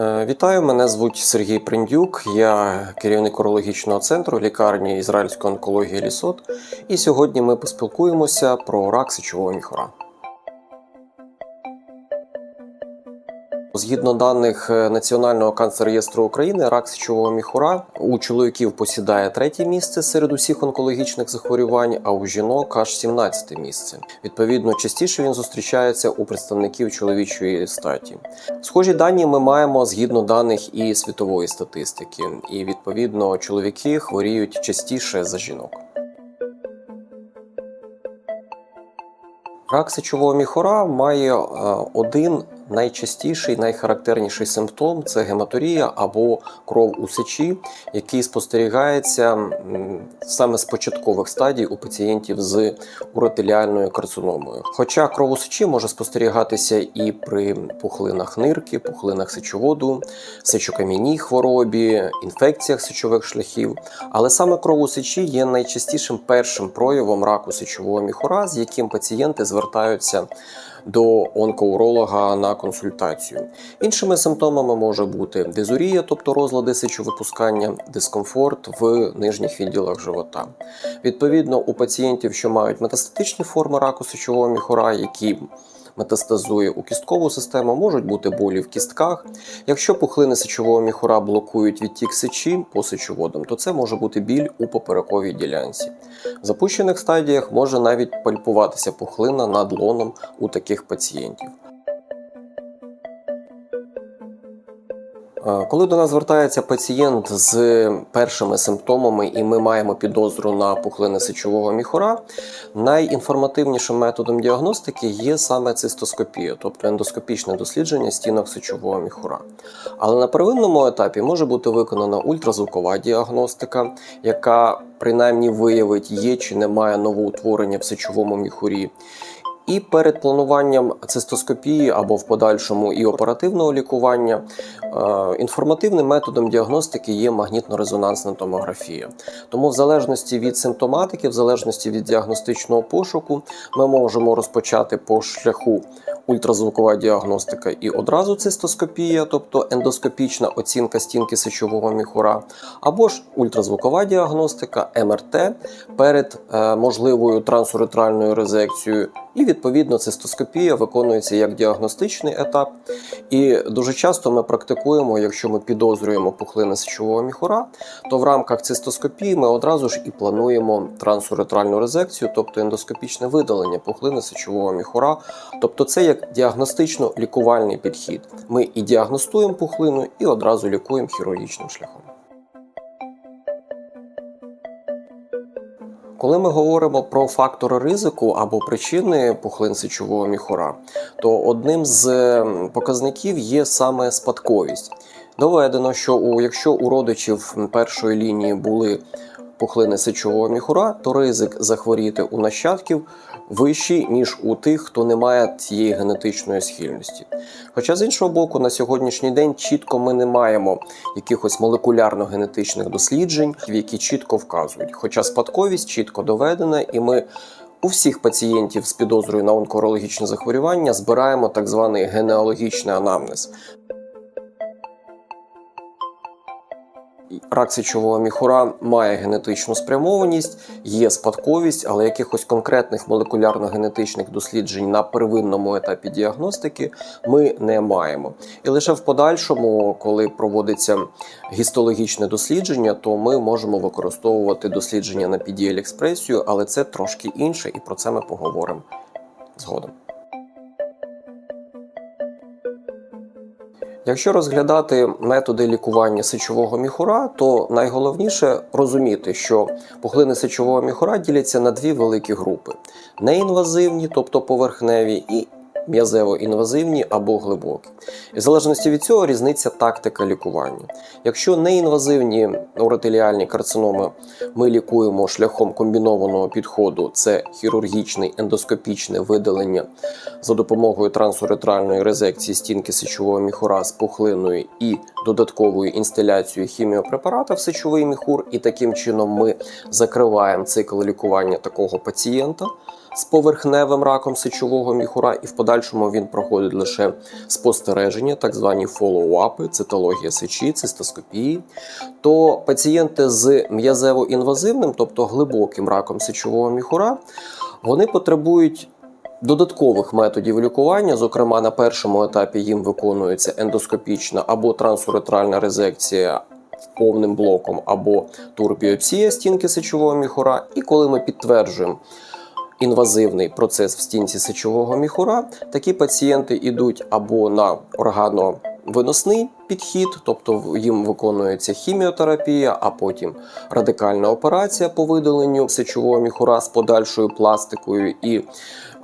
Е, Вітаю, мене звуть Сергій Приндюк. Я керівник урологічного центру лікарні ізраїльської онкології Лісот. І сьогодні ми поспілкуємося про рак сечового міхора. Згідно даних е, Національного канцер-реєстру України, рак сечового міхура у чоловіків посідає третє місце серед усіх онкологічних захворювань, а у жінок аж 17 місце. Відповідно, частіше він зустрічається у представників чоловічої статі. Схожі дані ми маємо згідно даних і світової статистики, і відповідно чоловіки хворіють частіше за жінок. Рак сечового міхора має е, один найчастіший, найхарактерніший симптом це гематорія або кров у сечі, який спостерігається саме з початкових стадій у пацієнтів з уротеліальною карциномою. Хоча кров у сечі може спостерігатися і при пухлинах нирки, пухлинах сечоводу, сечокам'яній хворобі, інфекціях сечових шляхів. Але саме кров у сечі є найчастішим першим проявом раку сечового міхора, з яким пацієнти звертаються до онкоуролога на консультацію. Іншими симптомами може бути дизурія, тобто розлади сечовипускання, дискомфорт в нижніх відділах живота. Відповідно, у пацієнтів, що мають метастатичні форми раку сечового міхора, які метастазує у кісткову систему, можуть бути болі в кістках. Якщо пухлини сечового міхура блокують відтік сечі по сечоводам, то це може бути біль у поперековій ділянці. В запущених стадіях може навіть пальпуватися пухлина над лоном у таких пацієнтів. Коли до нас звертається пацієнт з першими симптомами, і ми маємо підозру на пухлини сечового міхура, найінформативнішим методом діагностики є саме цистоскопія, тобто ендоскопічне дослідження стінок сечового міхура. Але на первинному етапі може бути виконана ультразвукова діагностика, яка принаймні виявить, є чи немає новоутворення в сечовому міхурі. І перед плануванням цистоскопії або в подальшому і оперативного лікування е, інформативним методом діагностики є магнітно-резонансна томографія. Тому, в залежності від симптоматики, в залежності від діагностичного пошуку, ми можемо розпочати по шляху ультразвукова діагностика і одразу цистоскопія, тобто ендоскопічна оцінка стінки сечового міхура, або ж ультразвукова діагностика МРТ перед е, можливою трансуретральною резекцією. І відповідно цистоскопія виконується як діагностичний етап. І дуже часто ми практикуємо, якщо ми підозрюємо пухлини сечового міхура, то в рамках цистоскопії ми одразу ж і плануємо трансуретральну резекцію, тобто ендоскопічне видалення пухлини сечового міхура. Тобто це як діагностично-лікувальний підхід. Ми і діагностуємо пухлину, і одразу лікуємо хірургічним шляхом. Коли ми говоримо про фактори ризику або причини пухлин сечового міхура, то одним з ем, показників є саме спадковість. Доведено, що якщо у родичів першої лінії були пухлини сечового міхура, то ризик захворіти у нащадків вищий, ніж у тих, хто не має цієї генетичної схильності. Хоча з іншого боку, на сьогоднішній день чітко ми не маємо якихось молекулярно-генетичних досліджень, які чітко вказують. Хоча спадковість чітко доведена, і ми у всіх пацієнтів з підозрою на онкологічне захворювання збираємо так званий генеалогічний анамнез. Рак сечового міхура має генетичну спрямованість, є спадковість, але якихось конкретних молекулярно-генетичних досліджень на первинному етапі діагностики ми не маємо. І лише в подальшому, коли проводиться гістологічне дослідження, то ми можемо використовувати дослідження на PDL-експресію, але це трошки інше, і про це ми поговоримо згодом. Якщо розглядати методи лікування сечового міхура, то найголовніше розуміти, що пухлини сечового міхура діляться на дві великі групи: неінвазивні, тобто поверхневі, і м'язево-інвазивні або глибокі. І в залежності від цього різниця тактика лікування. Якщо неінвазивні уротеліальні карциноми ми лікуємо шляхом комбінованого підходу, це хірургічне ендоскопічне видалення за допомогою трансуретральної резекції стінки сечового міхура з пухлиною і додатковою інсталяцією хіміопрепарата в сечовий міхур, і таким чином ми закриваємо цикл лікування такого пацієнта. З поверхневим раком сечового міхура, і в подальшому він проходить лише спостереження, так звані фоллоуапи, цитологія сечі, цистоскопії, то пацієнти з м'язево-інвазивним, тобто глибоким раком сечового міхура, вони потребують. Додаткових методів лікування, зокрема, на першому етапі їм виконується ендоскопічна або трансуретральна резекція повним блоком, або турбіопсія стінки сечового міхура. І коли ми підтверджуємо інвазивний процес в стінці сечового міхура, такі пацієнти йдуть або на органовиносний підхід, тобто їм виконується хіміотерапія, а потім радикальна операція по видаленню сечового міхура з подальшою пластикою. І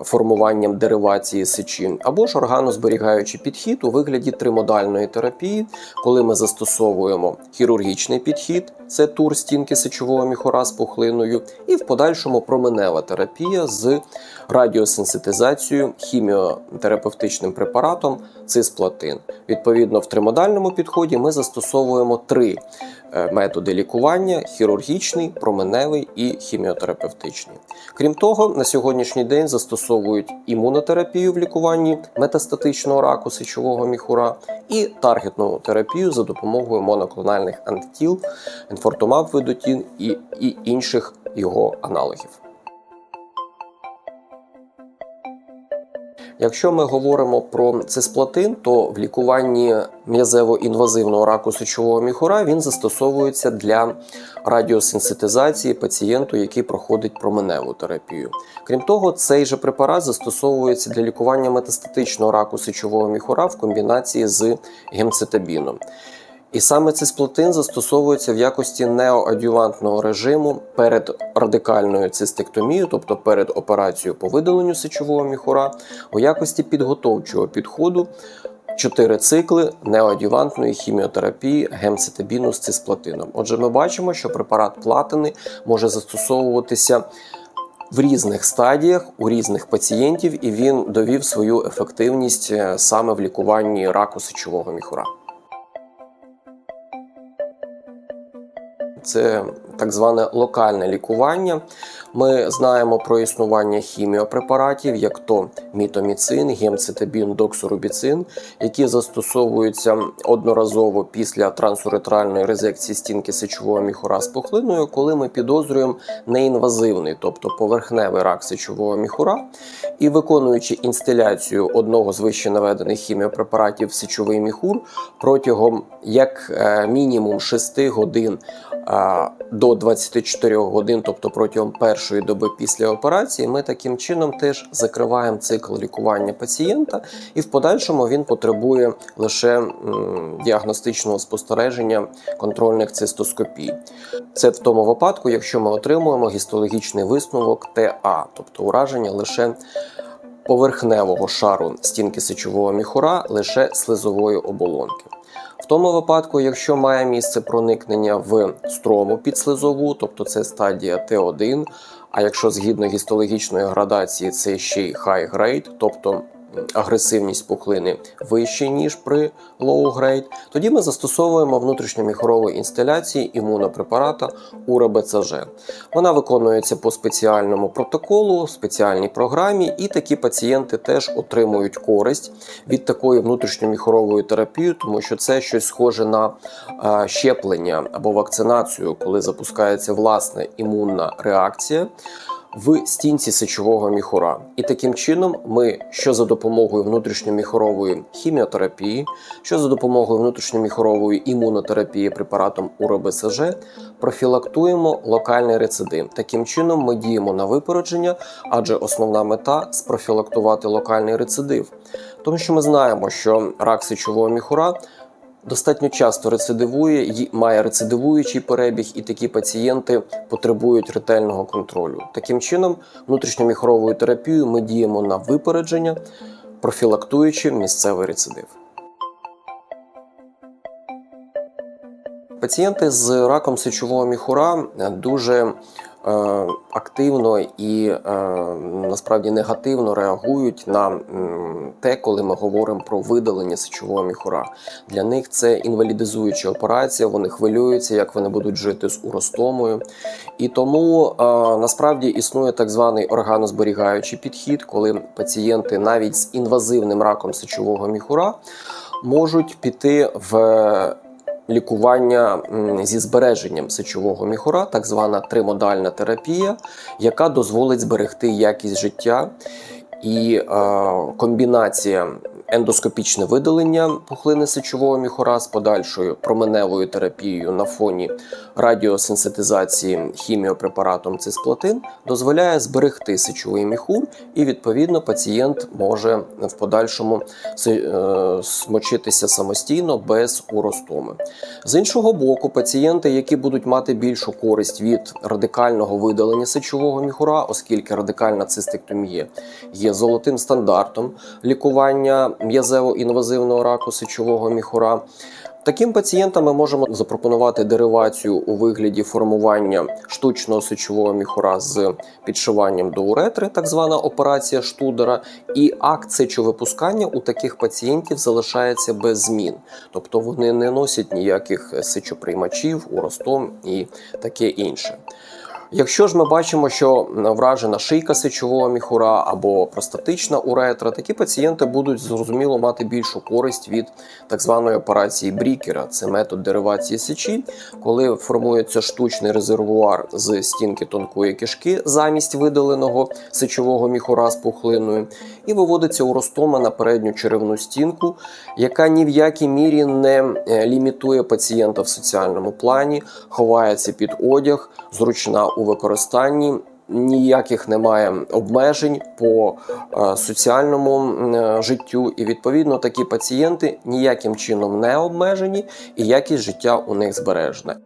формуванням деривації сечі, або ж органозберігаючий підхід у вигляді тримодальної терапії, коли ми застосовуємо хірургічний підхід, це тур стінки сечового міхура з пухлиною, і в подальшому променева терапія з радіосенситизацією хіміотерапевтичним препаратом цисплатин. Відповідно, в тримодальному підході ми застосовуємо три е, методи лікування: хірургічний, променевий і хіміотерапевтичний. Крім того, на сьогоднішній день застосовують імунотерапію в лікуванні метастатичного раку сечового міхура і таргетну терапію за допомогою моноклональних антитіл, інфортумаб ведотін і, і інших його аналогів. Якщо ми говоримо про цисплатин, то в лікуванні м'язево-інвазивного раку сечового міхура він застосовується для радіосенситизації пацієнту, який проходить променеву терапію. Крім того, цей же препарат застосовується для лікування метастатичного раку сечового міхура в комбінації з гемцитабіном. І саме цисплатин застосовується в якості неоадювантного режиму перед радикальною цистектомією, тобто перед операцією по видаленню сечового міхура, у якості підготовчого підходу. Чотири цикли неоадювантної хіміотерапії гемцитабіну з цисплатином. Отже, ми бачимо, що препарат платини може застосовуватися в різних стадіях у різних пацієнтів, і він довів свою ефективність е, саме в лікуванні раку сечового міхура. Це так зване локальне лікування. Ми знаємо про існування хіміопрепаратів, як то мітоміцин, гемцитабін, доксорубіцин, які застосовуються одноразово після трансуретральної резекції стінки сечового міхура з пухлиною, коли ми підозрюємо неінвазивний, тобто поверхневий рак сечового міхура, і виконуючи інстиляцію одного з вище наведених хіміопрепаратів в сечовий міхур протягом як е, мінімум 6 годин до 24 годин, тобто протягом першої доби після операції, ми таким чином теж закриваємо цикл лікування пацієнта, і в подальшому він потребує лише діагностичного спостереження контрольних цистоскопій. Це в тому випадку, якщо ми отримуємо гістологічний висновок ТА, тобто ураження лише поверхневого шару стінки сечового міхура, лише слизової оболонки. В тому випадку, якщо має місце проникнення в строму підслизову, тобто це стадія Т1, а якщо згідно гістологічної градації це ще й high grade, тобто агресивність пухлини вища, ніж при low grade, тоді ми застосовуємо внутрішньоміхорову інсталяції імунопрепарата УРБЦЖ. Вона виконується по спеціальному протоколу, спеціальній програмі, і такі пацієнти теж отримують користь від такої внутрішньоміхорової терапії, тому що це щось схоже на щеплення або вакцинацію, коли запускається власна імунна реакція в стінці сечового міхура. І таким чином ми, що за допомогою внутрішньоміхорової хіміотерапії, що за допомогою внутрішньоміхорової імунотерапії препаратом УРБСЖ, профілактуємо локальний рецидив. Таким чином ми діємо на випередження, адже основна мета спрофілактувати локальний рецидив. Тому що ми знаємо, що рак сечового міхура достатньо часто рецидивує, має рецидивуючий перебіг, і такі пацієнти потребують ретельного контролю. Таким чином, внутрішньоміхровою терапією ми діємо на випередження, профілактуючи місцевий рецидив. Пацієнти з раком сечового міхура дуже е, активно і е, насправді негативно реагують на те, коли ми говоримо про видалення сечового міхура. Для них це інвалідизуюча операція, вони хвилюються, як вони будуть жити з уростомою. І тому е, насправді існує так званий органозберігаючий підхід, коли пацієнти навіть з інвазивним раком сечового міхура можуть піти в лікування зі збереженням сечового міхура, так звана тримодальна терапія, яка дозволить зберегти якість життя. І е, комбінація ендоскопічне видалення пухлини сечового міхура з подальшою променевою терапією на фоні радіосенситизації хіміопрепаратом цисплатин дозволяє зберегти сечовий міхур, і відповідно пацієнт може в подальшому е, смочитися самостійно без уростоми. З іншого боку, пацієнти, які будуть мати більшу користь від радикального видалення сечового міхура, оскільки радикальна цистектомія є золотим стандартом лікування м'язево-інвазивного раку сечового міхура. Таким пацієнтам ми можемо запропонувати деривацію у вигляді формування штучного сечового міхура з підшиванням до уретри, так звана операція штудера, і акт сечовипускання у таких пацієнтів залишається без змін, тобто вони не носять ніяких сечоприймачів, уростом і таке інше. Якщо ж ми бачимо, що вражена шийка сечового міхура або простатична уретра, такі пацієнти будуть зрозуміло мати більшу користь від так званої операції Брікера. Це метод деривації сечі, коли формується штучний резервуар з стінки тонкої кишки замість видаленого сечового міхура з пухлиною, і виводиться уростома на передню черевну стінку, яка ні в якій мірі не е, лімітує пацієнта в соціальному плані, ховається під одяг, зручна у використанні. Ніяких немає обмежень по е, соціальному е, життю, і відповідно такі пацієнти ніяким чином не обмежені, і якість життя у них збережена.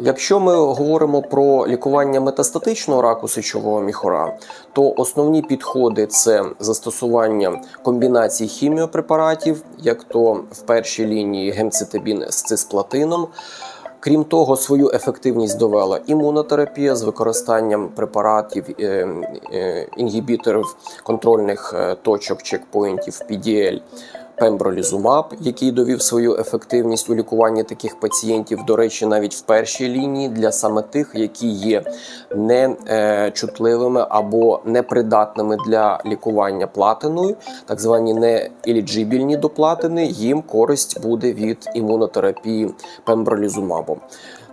Якщо ми говоримо про лікування метастатичного раку сечового міхура, то основні підходи це застосування комбінацій хіміопрепаратів, як то в першій лінії гемцитабін з цисплатином. Крім того, свою ефективність довела імунотерапія з використанням препаратів е, е, інгібіторів контрольних е, точок чекпоінтів PDL пембролізумаб, який довів свою ефективність у лікуванні таких пацієнтів. До речі, навіть в першій лінії для саме тих, які є нечутливими або непридатними для лікування платиною, так звані нееліджибільні до платини, їм користь буде від імунотерапії пембролізумабом.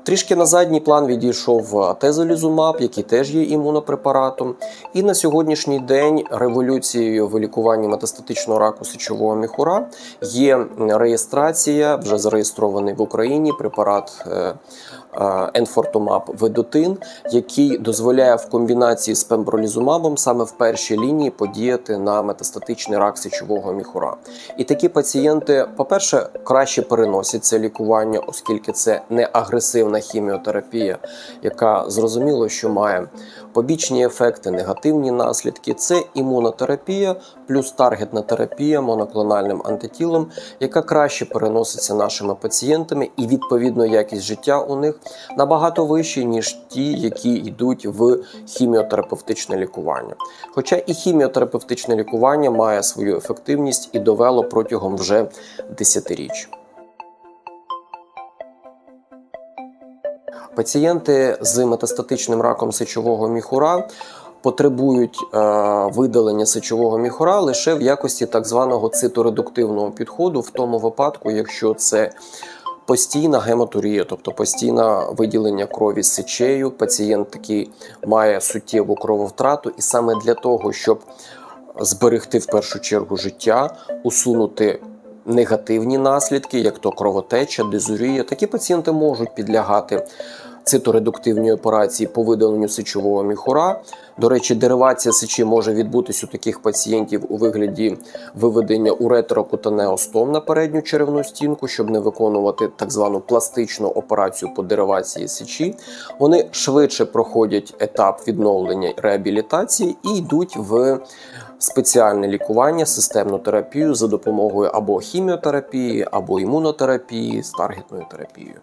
Трішки на задній план відійшов тезолізумаб, який теж є імунопрепаратом. І на сьогоднішній день революцією в лікуванні метастатичного раку сечового міхура є реєстрація, вже зареєстрований в Україні препарат е, е, енфортумаб ведотин, який дозволяє в комбінації з пембролізумабом саме в першій лінії подіяти на метастатичний рак сечового міхура. І такі пацієнти, по-перше, краще переносять це лікування, оскільки це не агресивна хіміотерапія, яка зрозуміло, що має побічні ефекти, негативні наслідки. Це імунотерапія плюс таргетна терапія моноклональним антитілом, яка краще переноситься нашими пацієнтами, і відповідно якість життя у них набагато вищі, ніж ті, які йдуть в хіміотерапевтичне лікування. Хоча і хіміотерапевтичне лікування має свою ефективність і довело протягом вже десятиріч. Пацієнти з метастатичним раком сечового міхура потребують е, видалення сечового міхура лише в якості так званого циторедуктивного підходу, в тому випадку, якщо це постійна гематурія, тобто постійне виділення крові з сечею, пацієнт такий має суттєву крововтрату, і саме для того, щоб зберегти в першу чергу життя, усунути негативні наслідки, як то кровотеча, дизурія. Такі пацієнти можуть підлягати циторедуктивній операції по видаленню сечового міхура. До речі, деривація сечі може відбутись у таких пацієнтів у вигляді виведення уретерокутанеостом на передню черевну стінку, щоб не виконувати так звану пластичну операцію по деривації сечі. Вони швидше проходять етап відновлення реабілітації і йдуть в спеціальне лікування, системну терапію за допомогою або хіміотерапії, або імунотерапії з таргетною терапією.